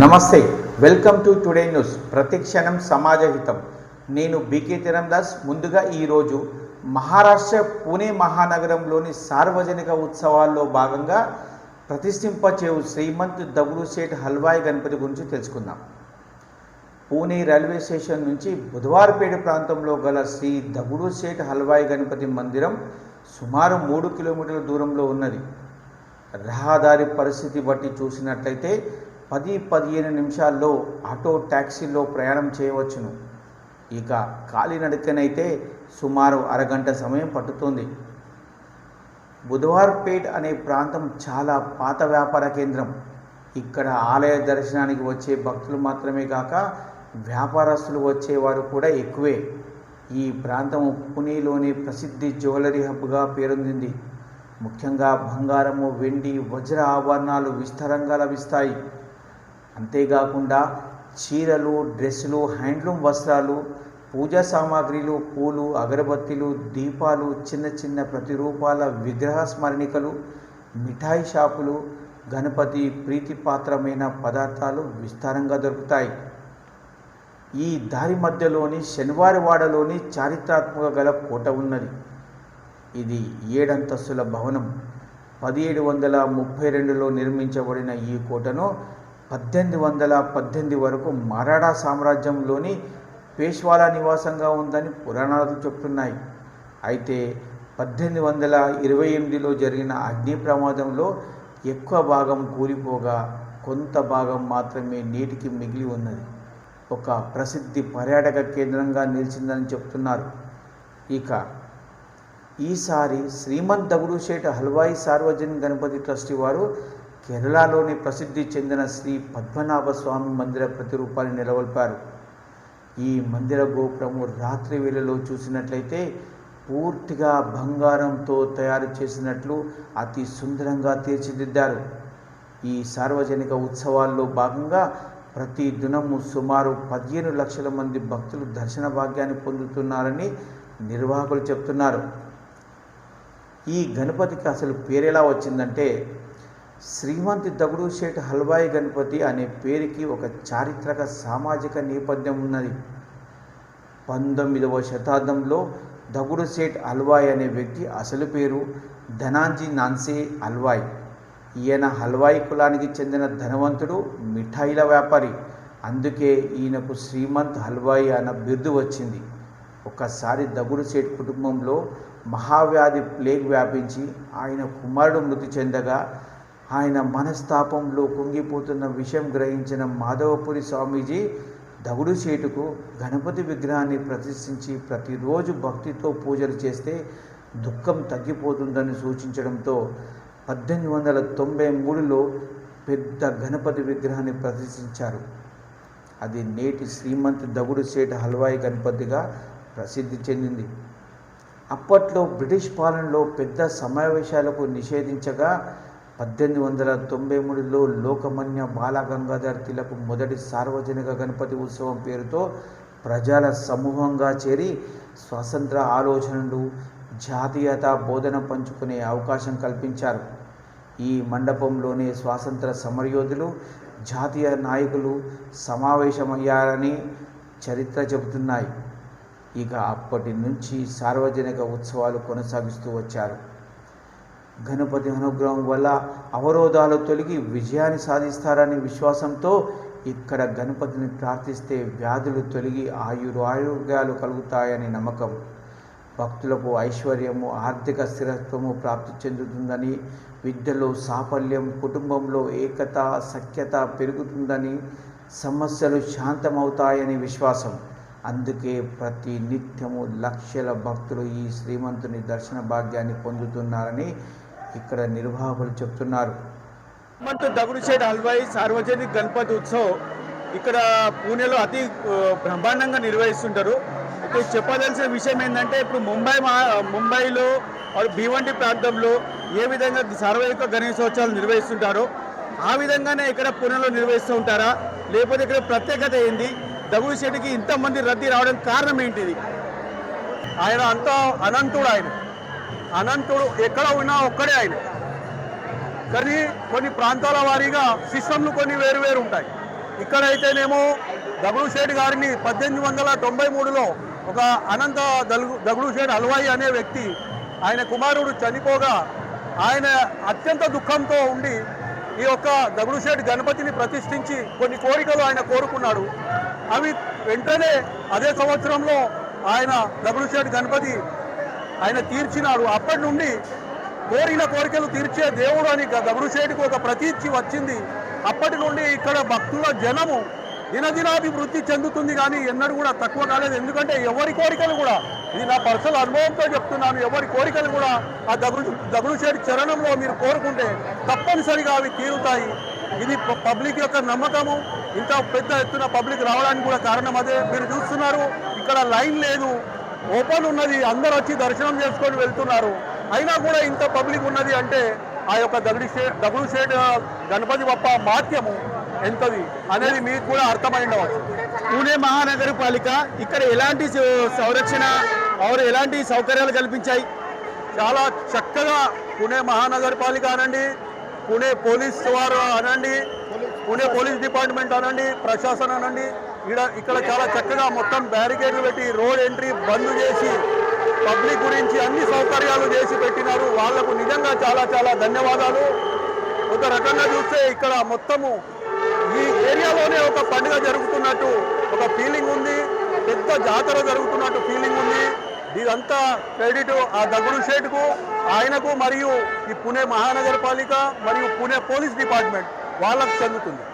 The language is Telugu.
నమస్తే వెల్కమ్ టు టుడే న్యూస్. ప్రతిక్షణం సమాజహితం. నేను బీకే తిరందాస్. ముందుగా ఈరోజు మహారాష్ట్ర పూణే మహానగరంలోని సార్వజనిక ఉత్సవాల్లో భాగంగా ప్రతిష్ఠింపచేవు శ్రీమంత్ దగుడు సేట్ హల్వాయి గణపతి గురించి తెలుసుకుందాం. పూణే రైల్వే స్టేషన్ నుంచి బుధవారపేట ప్రాంతంలో గల శ్రీ దగుడు సేట్ హల్వాయి గణపతి మందిరం సుమారు మూడు కిలోమీటర్ల దూరంలో ఉన్నది. రహదారి పరిస్థితి బట్టి చూసినట్లయితే పది పదిహేను నిమిషాల్లో ఆటో ట్యాక్సీలో ప్రయాణం చేయవచ్చును. ఇక కాలినడకనైతే సుమారు అరగంట సమయం పట్టుతుంది. బుధవార్పేట్ అనే ప్రాంతం చాలా పాత వ్యాపార కేంద్రం. ఇక్కడ ఆలయ దర్శనానికి వచ్చే భక్తులు మాత్రమే కాక వ్యాపారస్తులు వచ్చేవారు కూడా ఎక్కువే. ఈ ప్రాంతం పుణేలోని ప్రసిద్ధి జ్యువెలరీ హబ్గా పేరొందింది. ముఖ్యంగా బంగారము వెండి వజ్ర ఆభరణాలు విస్తారంగా లభిస్తాయి. అంతేకాకుండా చీరలు డ్రెస్సులు హ్యాండ్లూమ్ వస్త్రాలు పూజా సామాగ్రిలు పూలు అగరబత్తీలు దీపాలు చిన్న చిన్న ప్రతిరూపాల విగ్రహ స్మరణికలు మిఠాయి షాపులు గణపతి ప్రీతిపాత్రమైన పదార్థాలు విస్తారంగా దొరుకుతాయి. ఈ దారి మధ్యలోని శనివారవాడలోని చారిత్రాత్మక గల కోట ఉన్నది. ఇది ఏడంతస్తుల భవనం. పదిహేడు వందల ముప్పై రెండులో నిర్మించబడిన ఈ కోటను పద్దెనిమిది వందల పద్దెనిమిది వరకు మరాఠా సామ్రాజ్యంలోని పేష్వాల నివాసంగా ఉందని పురాణాలు చెప్తున్నాయి. అయితే పద్దెనిమిది వందల ఇరవై ఎనిమిదిలో జరిగిన అగ్ని ప్రమాదంలో ఎక్కువ భాగం కూలిపోగా కొంత భాగం మాత్రమే నీటికి మిగిలి ఉన్నది. ఒక ప్రసిద్ధి పర్యాటక కేంద్రంగా నిలిచిందని చెప్తున్నారు. ఇక ఈసారి శ్రీమంత్ దగుడుశేట హల్వాయి సార్వజనిక గణపతి ట్రస్టీ వారు కేరళలోని ప్రసిద్ధి చెందిన శ్రీ పద్మనాభ స్వామి మందిర ప్రతిరూపాన్ని నెలకొల్పారు ఈ మందిర గోపురము రాత్రి వేళలో చూసినట్లయితే పూర్తిగా బంగారంతో తయారు చేసినట్లు అతి సుందరంగా తీర్చిదిద్దారు. ఈ సార్వజనిక ఉత్సవాల్లో భాగంగా ప్రతి దినము సుమారు పదిహేను లక్షల మంది భక్తులు దర్శన భాగ్యాన్ని పొందుతున్నారని నిర్వాహకులు చెప్తున్నారు. ఈ గణపతికి అసలు పేరెలా వచ్చిందంటే శ్రీమంత్ దగుడు శేట్ హల్వాయి గణపతి అనే పేరుకి ఒక చారిత్రక సామాజిక నేపథ్యం ఉన్నది. పంతొమ్మిదవ శతాబ్దంలో దగుడు సేట్ హల్వాయ్ అనే వ్యక్తి అసలు పేరు ధనాంజీ నాన్సే హల్వాయ్. ఈయన హల్వాయి కులానికి చెందిన ధనవంతుడు మిఠాయిల వ్యాపారి. అందుకే ఈయనకు శ్రీమంత్ హల్వాయి అన్న బిరుదు వచ్చింది. ఒకసారి దగుడు సేట్ కుటుంబంలో మహావ్యాధి ప్లేగ్ వ్యాపించి ఆయన కుమారుడు మృతి చెందగా ఆయన మనస్తాపంలో కుంగిపోతున్న విషయం గ్రహించిన మాధవపురి స్వామీజీ దగుడు చేటుకు గణపతి విగ్రహాన్ని ప్రతిష్ఠించి ప్రతిరోజు భక్తితో పూజలు చేస్తే దుఃఖం తగ్గిపోతుందని సూచించడంతో పద్దెనిమిది వందల తొంభై మూడులో పెద్ద గణపతి విగ్రహాన్ని ప్రదర్శించారు అది నేటి శ్రీమంత్ దగుడు సేట హల్వాయి గణపతిగా ప్రసిద్ధి చెందింది. అప్పట్లో బ్రిటిష్ పాలనలో పెద్ద సమావేశాలకు నిషేధించగా పద్దెనిమిది వందల తొంభై మూడులో లోకమాన్య బాలగంగాధర్ తిలక్ మొదటి సార్వజనిక గణపతి ఉత్సవం పేరుతో ప్రజల సమూహంగా చేరి స్వాతంత్ర ఆలోచనలు జాతీయత బోధన పంచుకునే అవకాశం కల్పించారు. ఈ మండపంలోనే స్వాతంత్ర సమరయోధులు జాతీయ నాయకులు సమావేశమయ్యారని చరిత్ర చెబుతున్నాయి. ఇక అప్పటి నుంచి సార్వజనిక ఉత్సవాలు కొనసాగిస్తూ వచ్చారు. గణపతి అనుగ్రహం వల్ల అవరోధాలు తొలగి విజయాన్ని సాధిస్తారనే విశ్వాసంతో ఇక్కడ గణపతిని ప్రార్థిస్తే వ్యాధులు తొలగి ఆయుర ఆరోగ్యాలు కలుగుతాయని నమ్మకం. భక్తులకు ఐశ్వర్యము ఆర్థిక స్థిరత్వము ప్రాప్తి చెందుతుందని విద్యలో సాఫల్యం కుటుంబంలో ఏకత సఖ్యత పెరుగుతుందని సమస్యలు శాంతమవుతాయని విశ్వాసం. అందుకే ప్రతి నిత్యము లక్షల భక్తులు ఈ శ్రీమంతుని దర్శన భాగ్యాన్ని పొందుతున్నారని ఇక్కడ నిర్వాహకులు చెప్తున్నారు. హనుమంత్ దగుడుశేట్ హల్వాయి సార్వజనిక గణపతి ఉత్సవ్ ఇక్కడ పూణేలో అతి బ్రహ్మాండంగా నిర్వహిస్తుంటారు. చెప్పదలసిన విషయం ఏంటంటే ఇప్పుడు ముంబై మా ముంబైలో మరియు భీవండి ప్రాంతంలో ఏ విధంగా సార్వజనిక గణేశోత్సవాలు నిర్వహిస్తుంటారో ఆ విధంగానే ఇక్కడ పూణేలో నిర్వహిస్తూ ఉంటారా? లేకపోతే ఇక్కడ ప్రత్యేకత ఏంది? దగుడు ఇంతమంది రద్దీ రావడానికి కారణం ఏంటిది? ఆయన అంత అనంతుడు ఆయన. అనంతుడు ఎక్కడ ఉన్నా ఒక్కడే ఆయన. కానీ కొన్ని ప్రాంతాల వారీగా సిస్టమ్లు కొన్ని వేరు వేరు ఉంటాయి. ఇక్కడైతేనేమో దగుడు షేడ్ గారిని పద్దెనిమిది వందల తొంభై మూడులో ఒక అనంత దలుగు దగుడు షేడ్ హల్వాయి అనే వ్యక్తి ఆయన కుమారుడు చనిపోగా ఆయన అత్యంత దుఃఖంతో ఉండి ఈ యొక్క దగుడు షేడ్ గణపతిని ప్రతిష్ఠించి కొన్ని కోరికలు ఆయన కోరుకున్నాడు. అవి వెంటనే అదే సంవత్సరంలో ఆయన దగుడు షేడ్ గణపతి ఆయన తీర్చినాడు. అప్పటి నుండి కోరిన కోరికలు తీర్చే దేవుడు అని గబరుశేటికి ఒక ప్రతీచ్చి వచ్చింది. అప్పటి నుండి ఇక్కడ భక్తుల జనము దినదినాభివృద్ధి చెందుతుంది కానీ ఎన్నడూ కూడా తక్కువ కాలేదు. ఎందుకంటే ఎవరి కోరికలు కూడా ఇది నా పర్సనల్ అనుభవంతో చెప్తున్నాను. ఎవరి కోరికలు కూడా ఆ దగుడు దగుడు చరణంలో మీరు కోరుకుంటే తప్పనిసరిగా అవి తీరుతాయి. ఇది ప- పబ్లిక్ యొక్క నమ్మకము. ఇంత పెద్ద ఎత్తున పబ్లిక్ రావడానికి కూడా కారణం అదే. మీరు చూస్తున్నారు ఇక్కడ లైన్ లేదు. ఓపెన్ ఉన్నది అందరూ వచ్చి దర్శనం చేసుకొని వెళ్తున్నారు. అయినా కూడా ఇంత పబ్లిక్ ఉన్నది అంటే ఆ యొక్క దగుడు షే దగుడు షేడ్ గణపతి బప్ప మాత్యము ఎంతది అనేది మీకు కూడా అర్థమై ఉండవచ్చు పూణే మహానగరపాలిక ఇక్కడ ఎలాంటి సంరక్షణ ఆరు ఎలాంటి సౌకర్యాలు కల్పించాయి? చాలా చక్కగా పుణే మహానగరపాలిక అనండి పుణే పోలీస్ వారు అనండి పుణే పోలీస్ డిపార్ట్మెంట్ అనండి ప్రశాసన అనండి. ఇక్కడ ఇక్కడ చాలా చక్కగా మొత్తం బ్యారికేడ్లు పెట్టి రోడ్ ఎంట్రీ బంద్ చేసి పబ్లిక్ గురించి అన్ని సౌకర్యాలు చేసి పెట్టినారు. వాళ్ళకు నిజంగా చాలా చాలా ధన్యవాదాలు. ఒక రకంగా చూస్తే ఇక్కడ మొత్తము ఈ ఏరియాలోనే ఒక పండుగ జరుగుతున్నట్టు ఒక ఫీలింగ్ ఉంది. పెద్ద జాతర జరుగుతున్నట్టు ఫీలింగ్ ఉంది. ఇదంతా క్రెడిట్ ఆ దగుడు షేట్కు ఆయనకు మరియు ఈ పుణే మహానగరపాలిక మరియు పుణే పోలీస్ డిపార్ట్మెంట్. వాళ్ళకు చెందుతుంది.